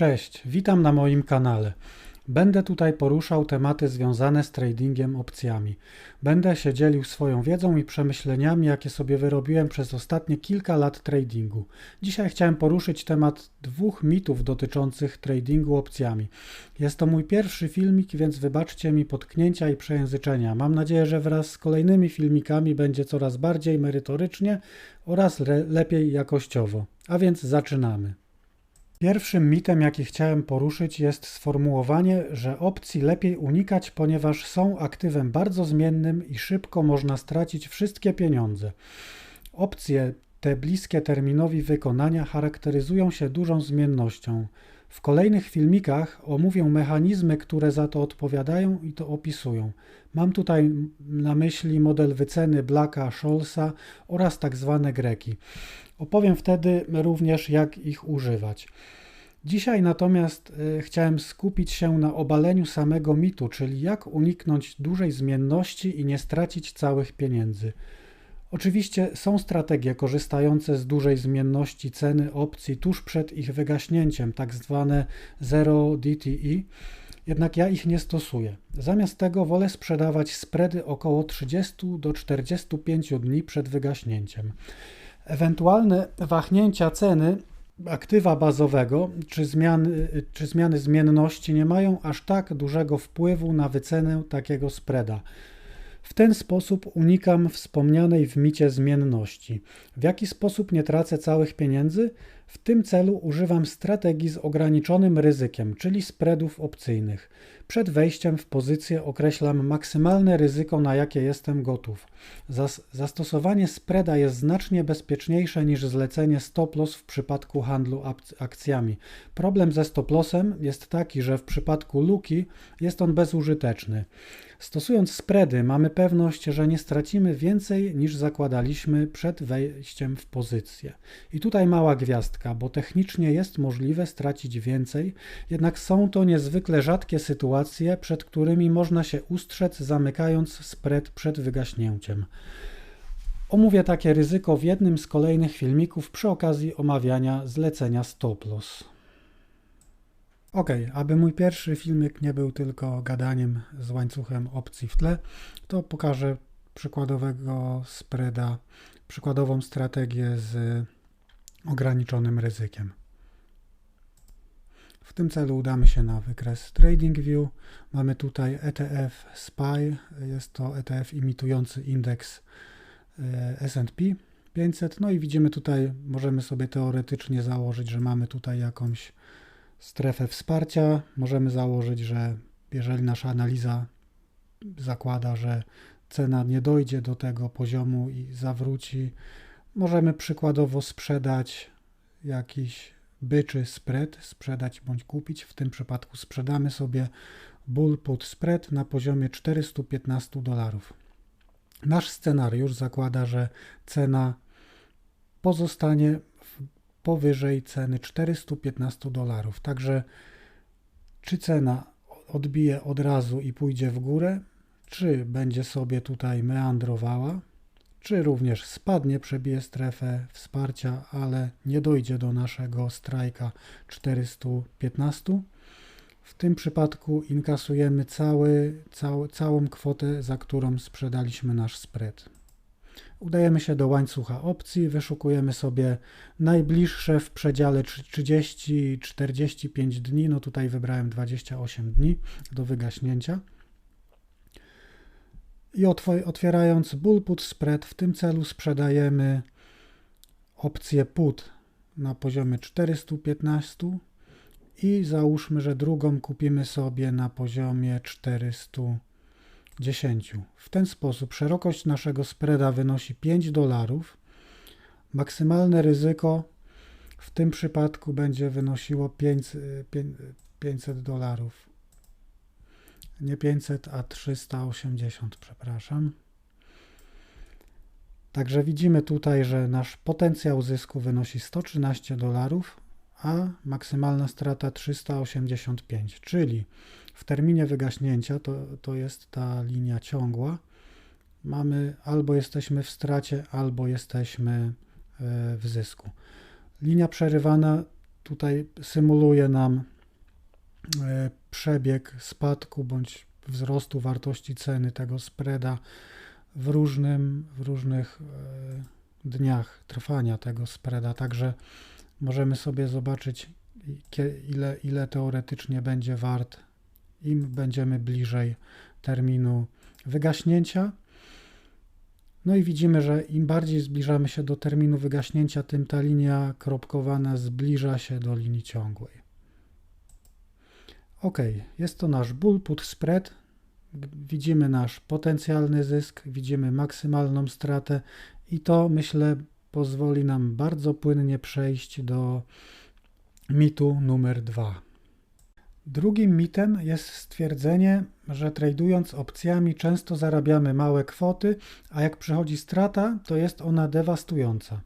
Cześć, witam na moim kanale. Będę tutaj poruszał tematy związane z tradingiem opcjami. Będę się dzielił swoją wiedzą i przemyśleniami, jakie sobie wyrobiłem przez ostatnie kilka lat tradingu. Dzisiaj chciałem poruszyć temat dwóch mitów dotyczących tradingu opcjami. Jest to mój pierwszy filmik, więc wybaczcie mi potknięcia i przejęzyczenia. Mam nadzieję, że wraz z kolejnymi filmikami będzie coraz bardziej merytorycznie oraz lepiej jakościowo. A więc zaczynamy. Pierwszym mitem, jaki chciałem poruszyć, jest sformułowanie, że opcji lepiej unikać, ponieważ są aktywem bardzo zmiennym i szybko można stracić wszystkie pieniądze. Opcje te bliskie terminowi wykonania charakteryzują się dużą zmiennością. W kolejnych filmikach omówię mechanizmy, które za to odpowiadają i to opisują. Mam tutaj na myśli model wyceny Blacka, Scholza oraz tak zwane greki. Opowiem wtedy również, jak ich używać. Dzisiaj natomiast y, chciałem skupić się na obaleniu samego mitu, czyli jak uniknąć dużej zmienności i nie stracić całych pieniędzy. Oczywiście są strategie korzystające z dużej zmienności ceny opcji tuż przed ich wygaśnięciem, tak zwane zero DTE, jednak ja ich nie stosuję. Zamiast tego wolę sprzedawać spready około 30 do 45 dni przed wygaśnięciem. Ewentualne wahnięcia ceny aktywa bazowego czy zmiany, czy zmiany zmienności nie mają aż tak dużego wpływu na wycenę takiego spreada. W ten sposób unikam wspomnianej w micie zmienności. W jaki sposób nie tracę całych pieniędzy? W tym celu używam strategii z ograniczonym ryzykiem, czyli spreadów opcyjnych. Przed wejściem w pozycję określam maksymalne ryzyko, na jakie jestem gotów. Zas zastosowanie spreada jest znacznie bezpieczniejsze niż zlecenie stop loss w przypadku handlu akcjami. Problem ze stop lossem jest taki, że w przypadku luki jest on bezużyteczny. Stosując spready mamy pewność, że nie stracimy więcej niż zakładaliśmy przed wejściem w pozycję. I tutaj mała gwiazdka, bo technicznie jest możliwe stracić więcej, jednak są to niezwykle rzadkie sytuacje, przed którymi można się ustrzec zamykając spread przed wygaśnięciem. Omówię takie ryzyko w jednym z kolejnych filmików przy okazji omawiania zlecenia stop loss. Ok, aby mój pierwszy filmik nie był tylko gadaniem z łańcuchem opcji w tle, to pokażę przykładowego spreada, przykładową strategię z ograniczonym ryzykiem. W tym celu udamy się na wykres TradingView. Mamy tutaj ETF SPY, jest to ETF imitujący indeks e, S&P 500. No i widzimy tutaj, możemy sobie teoretycznie założyć, że mamy tutaj jakąś strefę wsparcia. Możemy założyć, że jeżeli nasza analiza zakłada, że cena nie dojdzie do tego poziomu i zawróci, możemy przykładowo sprzedać jakiś byczy spread, sprzedać bądź kupić. W tym przypadku sprzedamy sobie bull put spread na poziomie 415 dolarów. Nasz scenariusz zakłada, że cena pozostanie powyżej ceny 415 dolarów. Także czy cena odbije od razu i pójdzie w górę, czy będzie sobie tutaj meandrowała, czy również spadnie, przebije strefę wsparcia, ale nie dojdzie do naszego strajka 415. W tym przypadku inkasujemy cały, cały, całą kwotę, za którą sprzedaliśmy nasz spread. Udajemy się do łańcucha opcji, wyszukujemy sobie najbliższe w przedziale 30-45 dni. No tutaj wybrałem 28 dni do wygaśnięcia. I otwierając bull put spread, w tym celu sprzedajemy opcję put na poziomie 415 i załóżmy, że drugą kupimy sobie na poziomie 400 10. W ten sposób szerokość naszego spreada wynosi 5 dolarów. Maksymalne ryzyko w tym przypadku będzie wynosiło 500 dolarów. Nie 500, a 380, przepraszam. Także widzimy tutaj, że nasz potencjał zysku wynosi 113 dolarów, a maksymalna strata 385, czyli w terminie wygaśnięcia, to, to jest ta linia ciągła, mamy albo jesteśmy w stracie, albo jesteśmy e, w zysku. Linia przerywana tutaj symuluje nam przebieg spadku bądź wzrostu wartości ceny tego spreada w, różnym, w różnych e, dniach trwania tego spreada. Także możemy sobie zobaczyć, ile, ile teoretycznie będzie wart, im będziemy bliżej terminu wygaśnięcia. No i widzimy, że im bardziej zbliżamy się do terminu wygaśnięcia, tym ta linia kropkowana zbliża się do linii ciągłej. Ok, jest to nasz bull put spread. Widzimy nasz potencjalny zysk, widzimy maksymalną stratę i to myślę pozwoli nam bardzo płynnie przejść do mitu numer dwa. Drugim mitem jest stwierdzenie, że tradując opcjami często zarabiamy małe kwoty, a jak przychodzi strata, to jest ona dewastująca.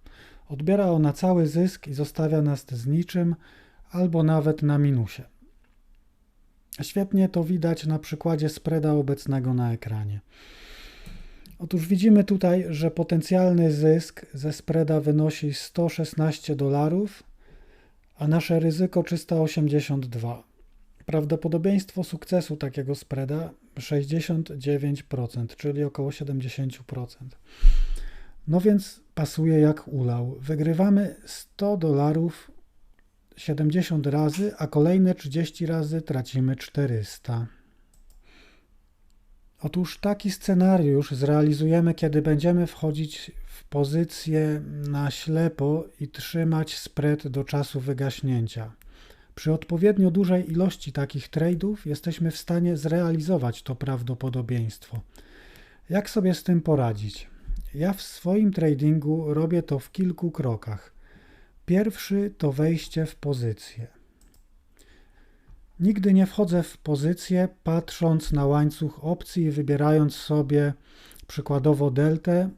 Odbiera ona cały zysk i zostawia nas z niczym albo nawet na minusie. Świetnie to widać na przykładzie spreada obecnego na ekranie. Otóż widzimy tutaj, że potencjalny zysk ze spreada wynosi 116 dolarów, a nasze ryzyko 382. Prawdopodobieństwo sukcesu takiego spreada 69%, czyli około 70%. No więc pasuje jak ulał. Wygrywamy 100 dolarów 70 razy, a kolejne 30 razy tracimy 400. Otóż taki scenariusz zrealizujemy, kiedy będziemy wchodzić w pozycję na ślepo i trzymać spread do czasu wygaśnięcia. Przy odpowiednio dużej ilości takich trade'ów jesteśmy w stanie zrealizować to prawdopodobieństwo. Jak sobie z tym poradzić? Ja w swoim tradingu robię to w kilku krokach. Pierwszy to wejście w pozycję. Nigdy nie wchodzę w pozycję patrząc na łańcuch opcji i wybierając sobie przykładowo deltę,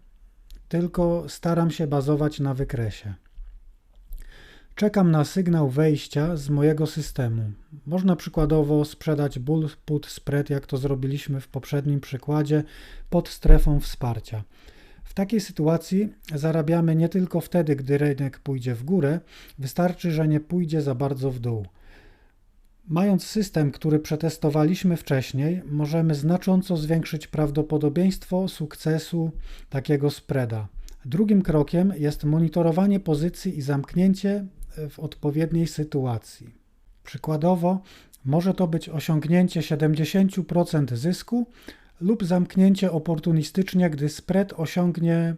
tylko staram się bazować na wykresie. Czekam na sygnał wejścia z mojego systemu. Można przykładowo sprzedać bull put spread, jak to zrobiliśmy w poprzednim przykładzie, pod strefą wsparcia. Takiej sytuacji zarabiamy nie tylko wtedy, gdy rynek pójdzie w górę, wystarczy, że nie pójdzie za bardzo w dół. Mając system, który przetestowaliśmy wcześniej, możemy znacząco zwiększyć prawdopodobieństwo sukcesu takiego spreada. Drugim krokiem jest monitorowanie pozycji i zamknięcie w odpowiedniej sytuacji. Przykładowo może to być osiągnięcie 70% zysku lub zamknięcie oportunistycznie, gdy spread osiągnie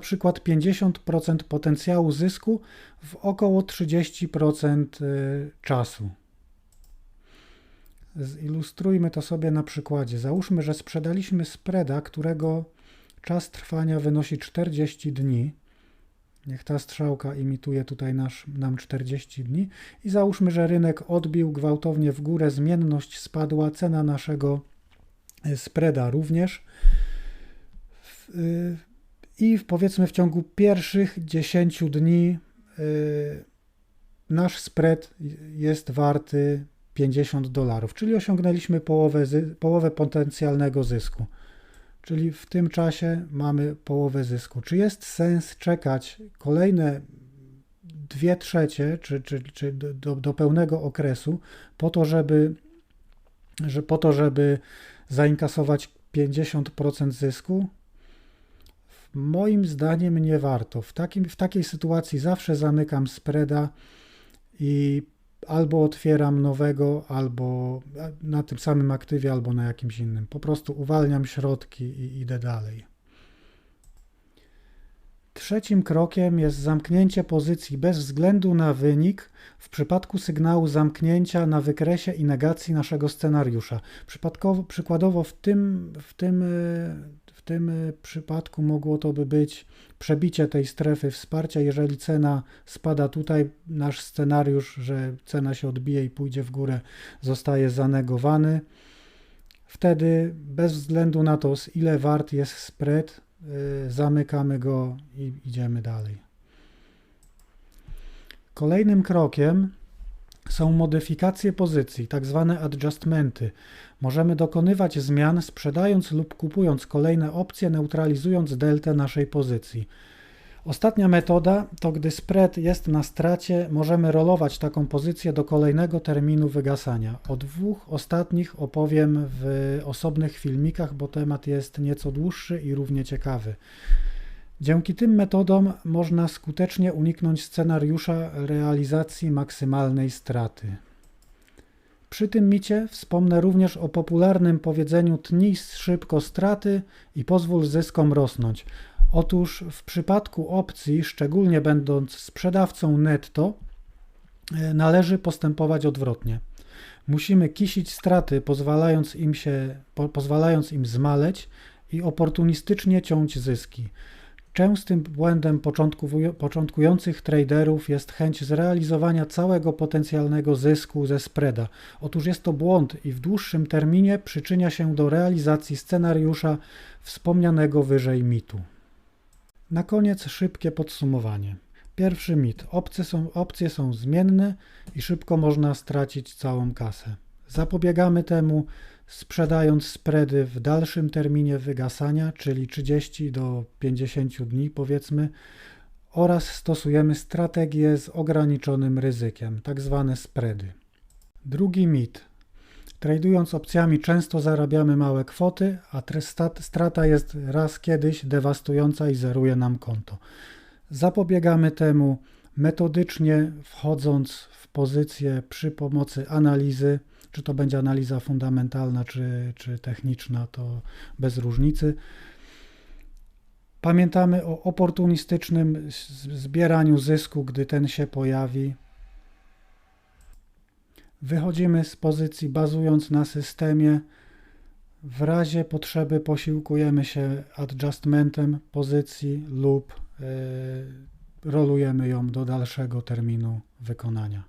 przykład 50% potencjału zysku w około 30% y, czasu. Zilustrujmy to sobie na przykładzie. Załóżmy, że sprzedaliśmy spreada, którego czas trwania wynosi 40 dni. Niech ta strzałka imituje tutaj nasz, nam 40 dni. I załóżmy, że rynek odbił gwałtownie w górę, zmienność spadła, cena naszego spreada również. Y, I powiedzmy w ciągu pierwszych 10 dni y, nasz spread jest warty 50 dolarów, czyli osiągnęliśmy połowę, połowę potencjalnego zysku. Czyli w tym czasie mamy połowę zysku. Czy jest sens czekać kolejne dwie trzecie, czy, czy, czy do, do pełnego okresu, po to, żeby, że, po to, żeby zainkasować 50% zysku? Moim zdaniem nie warto. W, takim, w takiej sytuacji zawsze zamykam spreada i albo otwieram nowego, albo na tym samym aktywie, albo na jakimś innym. Po prostu uwalniam środki i idę dalej. Trzecim krokiem jest zamknięcie pozycji bez względu na wynik w przypadku sygnału zamknięcia na wykresie i negacji naszego scenariusza. Przypadkowo, przykładowo w tym, w tym w tym y, przypadku mogło to by być przebicie tej strefy wsparcia. Jeżeli cena spada tutaj, nasz scenariusz, że cena się odbije i pójdzie w górę, zostaje zanegowany. Wtedy bez względu na to, ile wart jest spread, zamykamy go i idziemy dalej. Kolejnym krokiem są modyfikacje pozycji, tak zwane adjustmenty. Możemy dokonywać zmian sprzedając lub kupując kolejne opcje, neutralizując deltę naszej pozycji. Ostatnia metoda to gdy spread jest na stracie, możemy rolować taką pozycję do kolejnego terminu wygasania. O dwóch ostatnich opowiem w osobnych filmikach, bo temat jest nieco dłuższy i równie ciekawy. Dzięki tym metodom można skutecznie uniknąć scenariusza realizacji maksymalnej straty. Przy tym micie wspomnę również o popularnym powiedzeniu tnij szybko straty i pozwól zyskom rosnąć. Otóż w przypadku opcji, szczególnie będąc sprzedawcą netto, e, należy postępować odwrotnie. Musimy kisić straty, pozwalając im, się, po, pozwalając im zmaleć i oportunistycznie ciąć zyski. Częstym błędem początkujących traderów jest chęć zrealizowania całego potencjalnego zysku ze spreada. Otóż jest to błąd i w dłuższym terminie przyczynia się do realizacji scenariusza wspomnianego wyżej mitu. Na koniec szybkie podsumowanie. Pierwszy mit. Opcje są, opcje są zmienne i szybko można stracić całą kasę. Zapobiegamy temu sprzedając spready w dalszym terminie wygasania, czyli 30 do 50 dni powiedzmy, oraz stosujemy strategię z ograniczonym ryzykiem, tak zwane spready. Drugi mit. Tradując opcjami często zarabiamy małe kwoty, a strata jest raz kiedyś dewastująca i zeruje nam konto. Zapobiegamy temu metodycznie wchodząc w pozycję przy pomocy analizy, czy to będzie analiza fundamentalna, czy, czy techniczna, to bez różnicy. Pamiętamy o oportunistycznym zbieraniu zysku, gdy ten się pojawi. Wychodzimy z pozycji bazując na systemie. W razie potrzeby posiłkujemy się adjustmentem pozycji lub yy, rolujemy ją do dalszego terminu wykonania.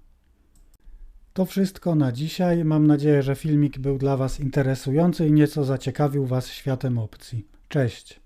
To wszystko na dzisiaj. Mam nadzieję, że filmik był dla Was interesujący i nieco zaciekawił Was światem opcji. Cześć!